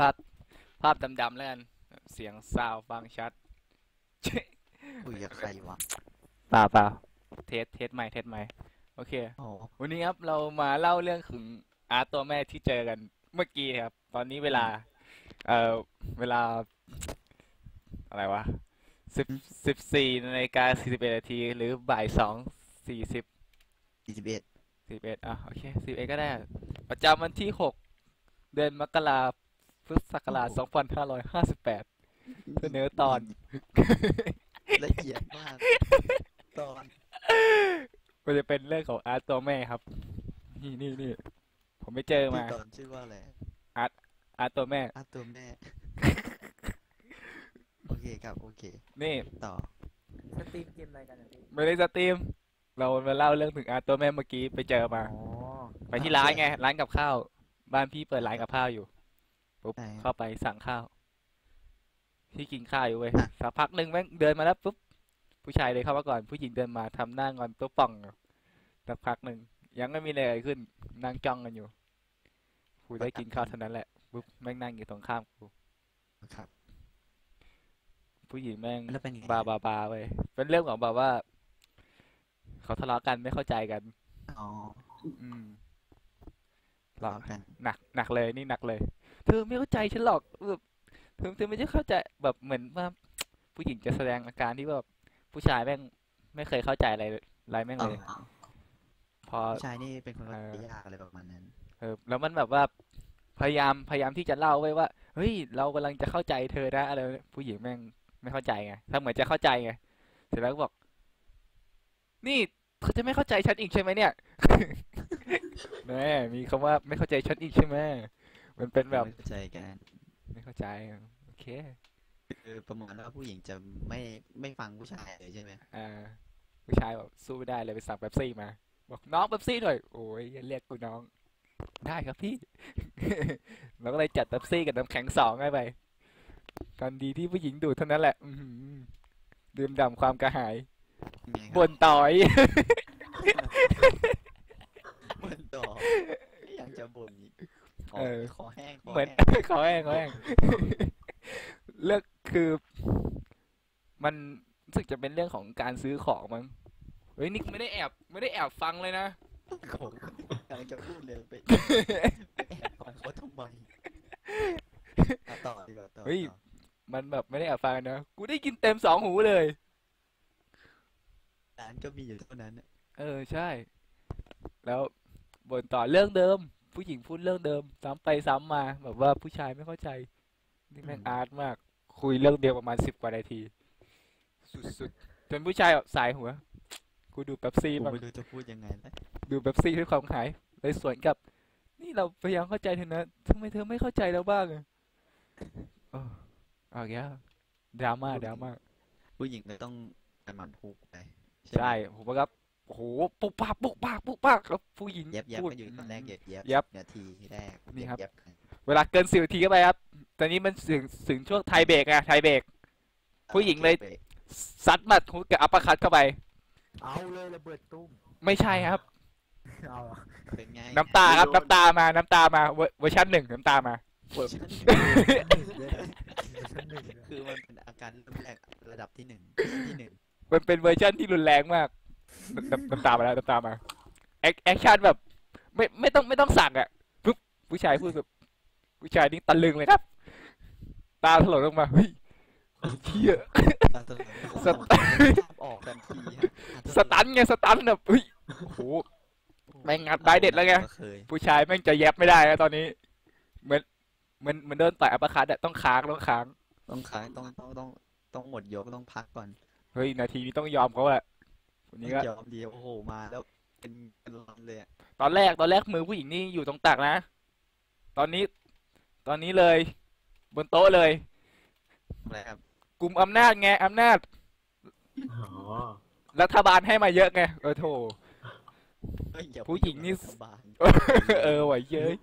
ภาพภาพดำๆแล้วกัน เสียงซาวฟังชัด คุยกับใครวะเปล่าเปล่าเทสเทสใหม่เทสใหม่โอเค โอ้วันนี้ครับเรามาเล่าเรื่องถึงอาร์ตตัวแม่ที่เจอกันเมื่อกี้ครับ ตอนนี้เวลา เอ่อเวลา อะไรวะสิบสิบสี่นาฬิกาสี่สิบเอ็ดนาที หรือบ่ายสองสี่สิบสี่สิบเอ็ดสิบเอ็ดอะโอเคสิบเอ็ดก็ได้ ประจำวันที่หกเดือนมกรา พุทธศักราชสองพันห้าร้อยห้าสิบแปดเสนอตอน ละเอียดมาก ตอน มันจะเป็นเรื่องของอาร์ตตัวแม่ครับ นี่นี่นี่ผมไปเจอมาที่ตอนชื่อว่าอะไรอาร์ตตัวแม่ อาตัวแม่ โอเคครับ โอเค นี่ ต่อ สตรีมเกมอะไรกันอะพี่ไม่ได้สตรีม เรามาเล่าเรื่องถึงอาร์ตตัวแม่เมื่อกี้ไปเจอมา อ๋อไปที่ร้านไง ร้านกับข้าว บ้านพี่เปิดร้านกับข้าวอยู่ ปุ๊บใช่เข้าไปสั่งข้าวพี่กินข้าวอยู่เว้ยอะ สักพักหนึ่งแม่งเดินมาแล้วปุ๊บผู้ชายเลยเข้ามาก่อน ผู้หญิงเดินมาทำหน้างอนตัวป่องอยู่สักพักหนึ่งยังไม่มีอะไรเกิดขึ้นนั่งจ้องกันอยู่กูได้กินข้าวเท่านั้นแหละปุ๊บแม่งนั่งอยู่ตรงข้ามกูครับ ผู้หญิงแม่งแล้วเป็นไงบาบาบาเว้ยเป็นเรื่องของแบบว่าเขาทะเลาะกันไม่เข้าใจกัน อ๋ออืมรอกันหนักหนักเลยนี่หนักเลย เธอไม่เข้าใจฉันหรอกแบบเธอเธอไม่ได้เข้าใจแบบเหมือนว่าผู้หญิงจะแสดงอาการที่แบบผู้ชายแม่งไม่เคยเข้าใจอะไรอะไรแม่งอ๋อเลย พอผู้ชายนี่เป็นคนเข้าเอใจอยากอะไรประมาณนั้น เออ แล้วมันแบบว่าพยายามพยายามที่จะเล่าไว้ว่าเฮ้ยเรากำลังจะเข้าใจเธอนะอะไรผู้หญิงแม่งไม่เข้าใจไงถ้าเหมือนจะเข้าใจไงเสร็จแล้วก็บอก นี่เธอจะไม่เข้าใจฉันอีกใช่ไหมเนี่ยแม่มีคำว่าไม่เข้าใจฉันอีกใช่ไหม มันเป็นแบบไม่เข้าใจกันไม่เข้าใจโอเคคือประมาณว่าผู้หญิงจะไม่ไม่ฟังผู้ชายเลยใช่ไหมอ่าผู้ชายแบบสู้ไม่ได้เลยไปสั่งเป๊ปซี่มา บอกน้องเป๊ปซี่หน่อยโอ้ยอย่าเรียกกูน้อง ได้ครับพี่ เราก็เลยจัดเป๊ปซี่กับน้ำแข็งสองให้ไปตอนดีที่ผู้หญิงดูดเท่านั้นแหละอื้อหือดื่มด่ำความกระหายไงครับบ่นต่อยบ่นต่อยังจะบ่นอีก ขอเออขอแห้งขอเหมือน แห้ง ขอแห้งขอแห้งเรื่องคือ มันรู้สึกจะเป็นเรื่องของการซื้อของมั้งเฮ้ยนี่ไม่ได้แอบไม่ได้แอบฟังเลยนะ ผมกำลังจะพูดเลยไปแอบฟังเขาทำไมอะต่อดีกว่าต่อเฮ้ย ต่อมันแบบไม่ได้แอบฟังนะกูได้กินเต็มสองหูเลย ร้านก็มีอยู่เท่านั้นน่ะเออใช่ แล้วบ่นต่อเรื่องเดิม ผู้หญิงพูดเรื่องเดิม ซ้ำไปซ้ำมา แบบว่าผู้ชายไม่เข้าใจ นี่แม่งอาร์ตมาก คุยเรื่องเดียวประมาณสิบกว่านาที สุดๆจนผู้ชายแบบสายหัว กูดูเป๊ปซี่ผมบ้างไม่รู้จะพูดยังไงแล้วดูเป๊ปซี่ด้วยความขายเลยสวนกลับ นี่เราพยายามเข้าใจเธอนะทำไมเธอไม่เข้าใจเราบ้างอะเออเอาแกแล้วดราม่าดราม่าผู้หญิงเลยต้องไปหมันพุกไปใช่ผมว่าครับ โอ้โหปุกปากปุกปากปุกปากแล้วผู้หญิงเย็บเย็บพูดกันอยู่ตอนแรกเย็บเย็บเย็บนาทีแรกนี่ครับ เย็บกันเวลาเกินสิบนาทีก็ไปครับตอนนี้มันถึงถึงช่วงไทยเบรกอะไทยเบรก ผู้หญิงเลยซัดหมัดฮุกกับอัปเปอร์คัตเข้าไป เอาเลยระเบิดตุ้มไม่ใช่ครับ เอาอะเป็นไงน้ำตาครับน้ำตามาน้ำตามาเวอร์เวอร์ชันหนึ่งน้ำตามาเวอร์ชันชั้นหนึ่งเลยคือมันเป็นอาการเริ่มแรกระดับที่หนึ่งที่หนึ่งมันเป็นเวอร์ชันที่รุนแรงมาก น้ำน้ำตามาแล้วน้ำตามาแอคแอคชั่นแบบ ไม่ไม่ต้องไม่ต้องสั่งอะปุ๊บผู้ชายพูดแบบผู้ชายนี่ตะลึงเลยครับ ตาถลนลงมาเฮ้ยเชี่ยตาตลอดสตภาพออกทันทีฮะสตันไงสตันแบบเฮ้ยโอ้โหแม่งงัดได้เด็ดแล้วไงเคยผู้ชายแม่งจะแยบไม่ได้แล้วตอนนี้ เหมือนเหมือนเหมือนโดนต่อยอัปเปอร์คัตอะต้องค้างต้องค้าง ต้องค้างต้องต้องต้องต้องหมดยกต้องพักก่อน เฮ้ยนาทีนี้ต้องยอมเขาแหละ วันนี้ก็ ยอมเดียวโอ้โหมาแล้วเป็นเป็นลำเลยอะตอนแรกตอนแรกมือผู้หญิงนี่อยู่ตรงตักนะ ตอนนี้ ตอนนี้เลย บนโต๊ะเลย อะไรครับกลุ่มอำนาจไงอำนาจ อ๋อรัฐบาลให้มาเยอะไงเออโถ เฮ้ยอย่าผู้หญิงนี่รัฐบาลเออไหวเย้ย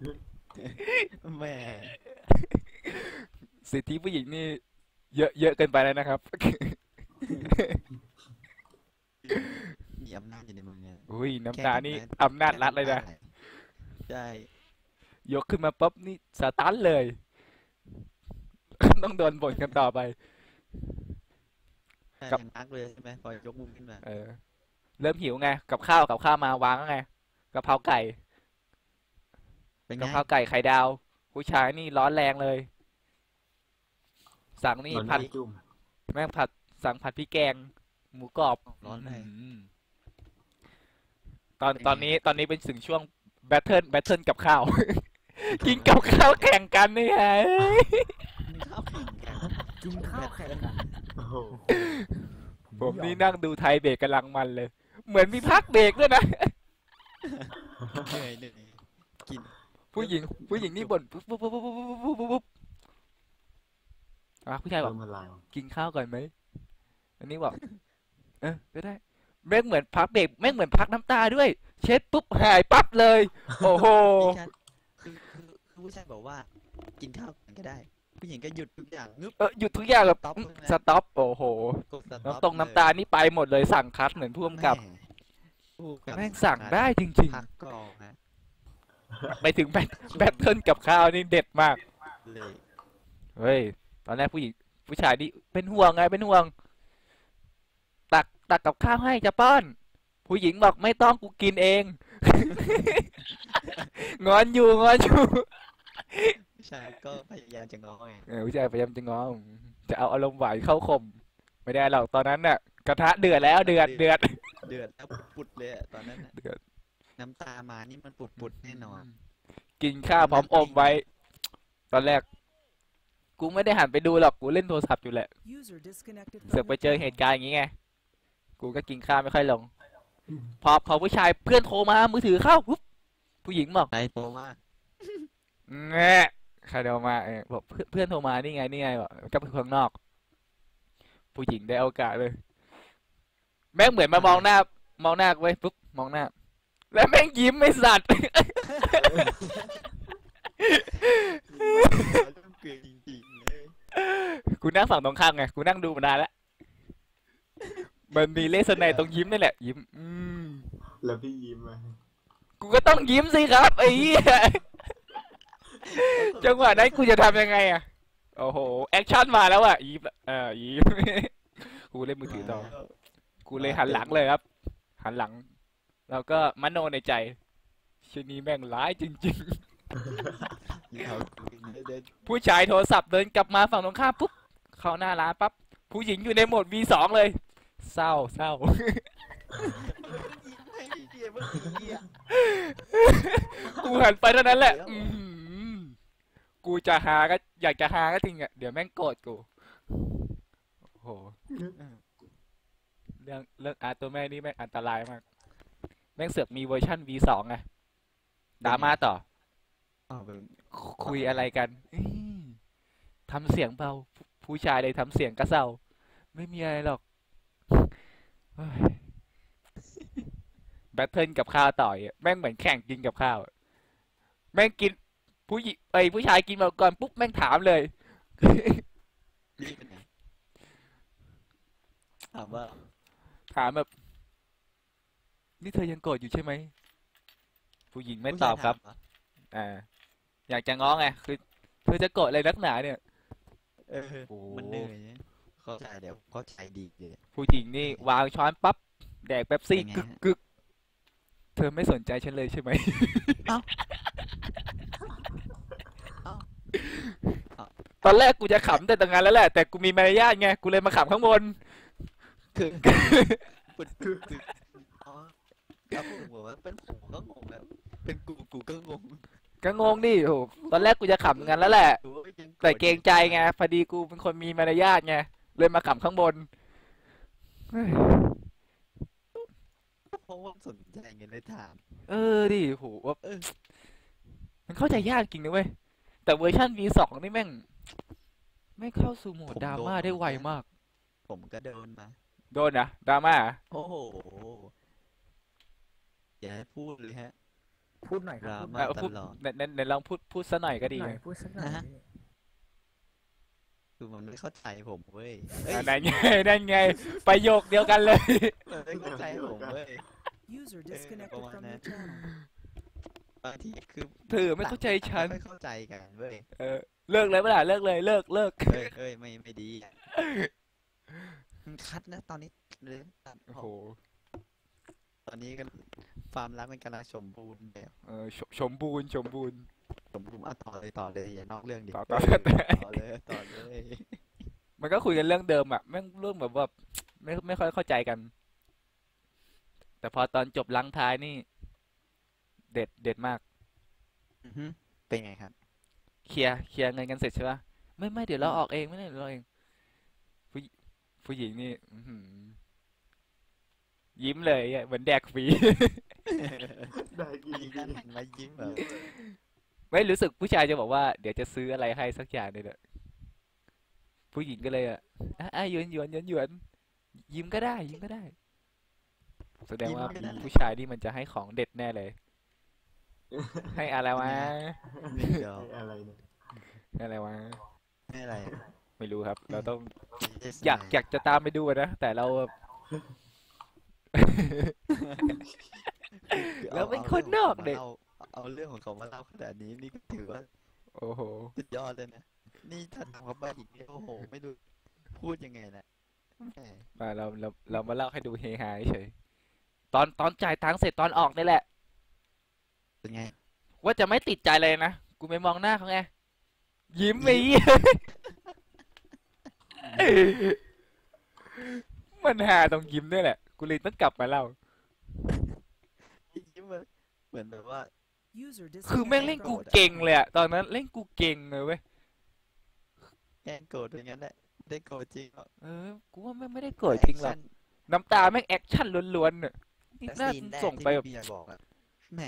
แหม่สิทธิผู้หญิงนี่ เยอะเยอะเกินไปแล้วนะครับมี อำนาจอยู่ในมือเนี่ยอุ้ยน้ำแค่ตาทำนี่ได้อำนาจรัฐเลยนะ ใช่ยกขึ้นมาปุ๊บนี่สตันเลย ต้องโดนบ่นกันต่อไปแต่กับยังนักเลยใช่ไหมพอยกมุมขึ้นมาเออ เริ่มหิวไง กับข้าวกับข้าวมาวางแล้วไงกะเพราไก่เป็นไงกะเพราไก่ไข่ดาว ผู้ชายนี่ร้อนแรงเลย สั่งนี่เหมือนผัดพี่จุ่ม แม่งผัดสั่งผัดพริกแกง หมูกรอบร้อนเลยอืม ตอนตอนนี้ตอนนี้เป็นถึงช่วงแบทเทิลแบทเทิลกับข้าว กินกับข้าวแข่งกันนี่ไงกินข้าวแข่งกันผมนี่นั่งดูไทยเบรกกำลังมันเลย เหมือนมีพักเบรกด้วยนะเนื่ยเนื่ยกิน ผู้หญิง ผู้หญิงนี่บ่นปุ๊บปุ๊บปุ๊บปุ๊บปุ๊บปุ๊บอะผู้ชายบอกกินข้าวก่อนไหมอันนี้บอกเออก็ได้ แม่งเหมือนพักเบรกแม่งเหมือนพักน้ำตาด้วย เช็ดปุ๊บหายปั๊บเลย โอ้โหดิฉันคือคือคือผู้ชายบอกว่า กินข้าวก่อนก็ได้ผู้หญิงก็หยุดทุกอย่างงึบเออหยุดทุกอย่างแบบ Stop อืมเลยนะสต็อปโอ้โหกดสต็อปน้ำตรงน้ำตานี่ไปหมดเลยสั่งคัดเหมือนผู้กำกับแหม่ผู้กำกับแม่งสั่งได้จริงพักกองฮะๆไปถึงแบทแบทเทิลกับข้าวนี่เด็ดมากเลยเฮ้ยตอนแรกผู้หญิงผู้ชายนี่เป็นห่วงไงเป็นห่วงตัก ตักกับข้าวให้จะป้อน ผู้หญิงบอกไม่ต้องกูกินเอง งอนอยู่งอนอยู่ผู้ชายก็พยายามจะง้อไงเออผู้ชายพยายามจะง้อจะเอาอารมณ์หวานเข้าข่มไม่ได้หรอกตอนนั้นน่ะ กระทะเดือดแล้วเดือดเดือด เดือดแล้วปุดเลยอะตอนนั้นน่ะเดือด น้ำตามานี่มันปุดปุดๆแน่นอน กินข้าวพร้อมอมไว้ ตอนแรก กูไม่ได้หันไปดูหรอกกูเล่นโทรศัพท์อยู่แหละ User disconnected เสือก from ไป your เจอ channel. เหตุการณ์อย่างงี้ไง กูก็กินข้าวไม่ค่อยลง พอพอผู้ชายเพื่อนโทรมา มือถือเข้าปุ๊บผู้หญิงบอกใครโตมากแง่ใครโทรมาเออบอกเพื่อนเพื่อนโทรมานี่ไงนี่ไงบอกก็เป็นคนนอก ผู้หญิงได้โอกาสเลย แม่งเหมือนมามองหน้า มองหน้ากูไว้ปุ๊บมองหน้า แล้วแม่งยิ้มไม่สัตว์เริ่มเกลียดจริงๆเลยกูนั่งฝั่งตรงข้ามไงกูนั่งดูมานานแล้ว มันมีเลสไนตรงยิ้มนี่แหละ ยิ้ม อืม แล้วพี่ยิ้มไหมกูก็ต้องยิ้มสิครับไอ้เหี้ยจังหวะนั้นกูจะทำยังไงอะโอ้โห แอคชั่นมาแล้วอะยิ้มละเออยิ้ม กูเล่นมือถือต่อ กูเลยหันหลังเลยครับ หันหลัง แล้วก็มโนในใจชนี้แม่งร้ายจริงเอาคุยเดินๆผู้ชายโทรศัพท์เดินกลับมาฝั่งตรงข้ามปุ๊บ เข้าหน้าร้านปั๊บ ผู้หญิงอยู่ในโหมด V2 เลย เศร้าเศร้ายิ้มให้เดียเมื่อกี้อะกูหันไปเท่านั้นแหละอื้อหือกูจะหาก็อยากจะหาก็จริงอะเดี๋ยวแม่งโกรธกูโอ้โหเรื่องเรื่องอาร์ตัวแม่นี่แม่งอันตรายมาก แม่งเสือกมีเวอร์ชัน V2 ไงดราม่าต่อเอาไปคุยอะไรกันอื้อทำเสียงเบาผู้ชายเลยทำเสียงกระเซาไม่มีอะไรหรอกเฮ้ย แบทเทิลกับข้าวต่อยอะแม่งเหมือนแข่งกินกับข้าวอะแม่งกินผู้หญิงไอยผู้ชายกินมาก่อนปุ๊บแม่งถามเลยรีบไปไหนถามว่าถามแบบ นี่เธอยังโกรธอยู่ใช่ไหมผู้หญิงไม่ตอบครับผู้ชายถามเหออ่า อยากจะง้อไงคือ เธอจะโกรธอะไรนักหนาเนี่ย เออโอ้โหมันเหนื่อยนะ เข้าใจเดี๋ยวเข้าใจดีเลยผู้หญิงนี่วางช้อนปั๊บแดกเป๊ปซี่เป็นไงกึกฮะกึกเธอไม่สนใจฉันเลยใช่ไหมเอ้าเอ้าตอนแรกกูจะขำแต่ตรงนั้นแล้วแหละ แต่กูมีมารยาทไง กูเลยมาขำข้างบน คือปุดตึกตึกอ๋อแล้วผมบอกว่าเป็นผมก็งงแล้ว เป็นกูกูก็งงก็งงดิโหตอนแรกกูจะขำงั้นแล้วแหละดูว่ายังแต่เกรงใจไงพอดีกูเป็นคนมีมารยาทไง เลยมาขำข้างบนเฮ้ยเพราะว่าสนใจไงเลยถาม เออดิโหว่าเออมันเข้าใจยากจริงนะเว้ย แต่เวอร์ชัน V2 นี่แม่ง ไม่งเข้าสู่โหมดดราม่าได้ไวมาก ผมก็เดินมา โดนนะดราม่า โอ้โห อย่าให้พูดเลยฮะ พูดหน่อยคดรัราบม่าเออตพูดลอดในในในลองพูดพูดซะหน่อยก็ดีหน่อยนะพูดสักหน่อยนะฮะพี่ คือมันไม่เข้าใจผมเว้ยเอ้ยอะนั่นไงนั่นไง ประโยคเดียวกันเลย มันไม่เข้าใจผมเว้ย User Eh, disconnected come on, from man. your channel. บางทีคือเธอไม่เข้าใจฉัน ไม่เข้าใจกันเว้ยเออ เลิกเลยเมื่อไหร่เลิกเลยเลิกเลิกเฮ้ยเฮ้ยไม่ไม่ดีอะมันคัดนะตอนนี้เลยตัดโอ้อโหอกตอนนี้ก็ฟาร์มรักมันกำลังสมบูรณ์แบบ เออชชมบูรณ์ชมบูรณ์ส มบูรณ์อะต่อเลยต่อเลยอย่านอกเรื่องดิต่อต่อเออต่อต่อเลยต่อเลย มันก็คุยกันเรื่องเดิมอะแม่งเรื่องแบบว่าไม่ไม่ค่อยเข้าใจกัน แต่พอตอนจบลังท้ายนี่ เด็ดเด็ดมากอือฮึเป็นไงครับ เคลียร์เคลียร์เงินกันเสร็จใช่ปะไม่ไม่เดี๋ยวเราออกเองไม่ได้เดี๋ยวเราเองผู้หญิผู้หญิงนี่อื้อหือยิ้มเลยอะเหมือนแดกฟรีได้กี่มีดีการหันมายิ้มแบบ ไม่รู้สึกผู้ชายจะบอกว่าเดี๋ยวจะซื้ออะไรให้สักอย่างเลยเนอะผู้หญิงก็เลยอะอะอะหยวนหยวนหยวนหยวนยิ้มก็ได้ ยิ้มก็ได้ แสดงว่าผู้ชายนี่มันจะให้ของเด็ดแน่เลย ให้อะไรวะนี่เดี๋ยวอะไรเนี่ยให้อะไรวะไม่อะไรไม่รู้ครับ เราต้อง ไม่ใช่สอยากมัอยากจะตามไปดูอะนะแต่เราแบบคือแล้วอาเป็นอาคนนอกเด็กรื่องของขามา เล่าเอาเรื่องของเขามาเล่าขนาดนี้นี่ก็ถือว่าโอ้โหสุดยอดเลยนะ นี่ถ้าทำเขาไปอีกเนี่ยโอ้โห ไม่รู้พูดยังไงนะแหมมาเราเราเรามาเล่าให้ดูเฮฮาเฉยตอนตอนจ่ายตังค์เสร็จตอนออกนี่แหละ เป็นไง ว่าจะไม่ติดใจเลยนะ กูไปมองหน้าเขาไง ยิ้มไปมันหาตรงยิ้มด้วยแหละ กูเลยต้องกลับมาเล่า ยิ้มเหมือนเหมือนแบบว่า คือแม่งเล่นกูเก่งเลยอะตอนนั้นเล่นกูเก่งเลยเว้ยแกล้งโกรธอย่างนั้นแหละไม่ได้โกรธจริงหรอกเออกูว่าแม่งไม่ได้โกรธจริงหรอกน้ำตาแม่งแอคชั่นล้วนๆน่ะนี่แต่น่าซีนแรกส่งที่ไปแบบพี่เบียร์บอกอะแหม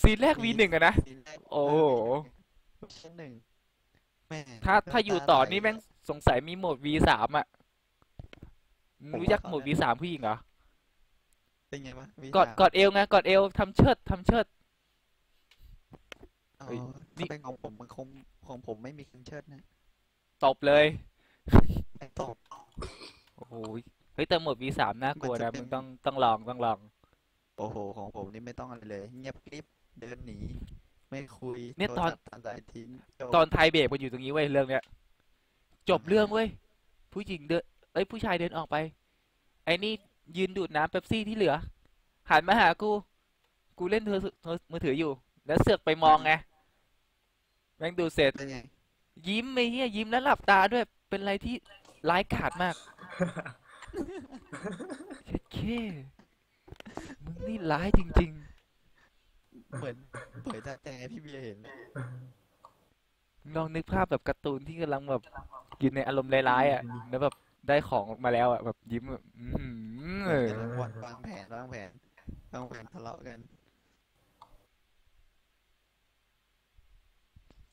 ซีนแรกวีหนึ่งอะนะซีนแรกโอ้โหซีนหนึ่งแหม่ถ้าถ้าอยู่ำต่อไหลนี่แม่งสงสัยมีโหมด V สามอะมึงรู้จักโหมด V สามผู้หญิงเหรอเป็นไงวะวิกอดสามกอดเอวไงกอดเอวทำเชิดทำเชิดอ๋อ เฮ้ยนี่ถ้าเป็นของผมมันคงของผมไม่มีคันเชิดนะตบเลย ไอ้ตบ โอ้โหเฮ้ยแต่โหมด V สามน่ากลัวมันจะนะเป็น มึงต้องต้องลองต้องลอง โอ้โห ของผมนี่ไม่ต้องอะไรเลย เงียบกริบเดินหนี ไม่คุยเนี่ยโทตรอนศัพท์ตัดสายทิ้งจบตอนไทยเบรกมันอยู่ตรงนี้เว้ยเรื่องเนี้ย จบเรื่องเว้ย ผู้หญิงเดินเอ้ยผู้ชายเดินออกไป ไอ้นี่ยืนดูดน้ำเป๊ปซี่ที่เหลือหันมาหากู กูเล่นโทรโทรมือถืออยู่ แล้วเสือกไปมองไง แม่งดูดเสร็จ เป็นไง ยิ้มไอ้เหี้ยยิ้มแล้วหลับตาด้วย เป็นอะไรที่ร้ายกาจมาก เช็ดเคมึงนี่ร้ายจริง เหมือนเผยแต่ให้พี่เบียร์เห็นเลยๆมึงลองนึกภาพแบบการ์ตูนที่กำลังแบบอยู่ในอารมณ์ร้ายๆอะ แล้วแบบได้ของออกมาแล้วอะแบบยิ้มแบบอื้อหือกำลังวางวางแผนวางแผนวางแผนทะเลาะกัน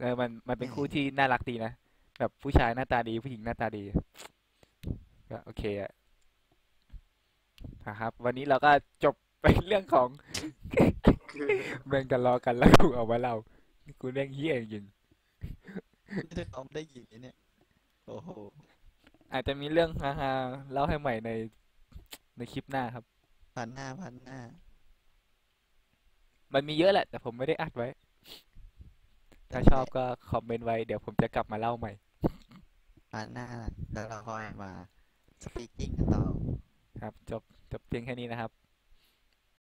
เออมันมันเป็นคู่ที่น่ารักดีนะแบบผู้ชายหน้าตาดีผู้หญิงหน้าตาดีก็โอเคอะนะครับ วันนี้เราก็จบไปเรื่องของ แม่งกันรอกันแล้วกูเอามาเล่านี่กูเรื่องเฮี้ยจริงไม่ได้เอาได้ยินเนี่ย โอ้โหๆอาจจะมีเรื่องฮาๆเล่าให้ใหม่ในในคลิปหน้าครับ พันหน้าพันหน้า มันมีเยอะแหละ แต่ผมไม่ได้อัดไว้ ถ้าชอบก็คอมเมนต์ไว้เดี๋ยวผมจะกลับมาเล่าใหม่พันหน้าแล้วเราค่อยมาสปีกิ้งกันต่อ ครับ จบจบเพียงแค่นี้นะครับ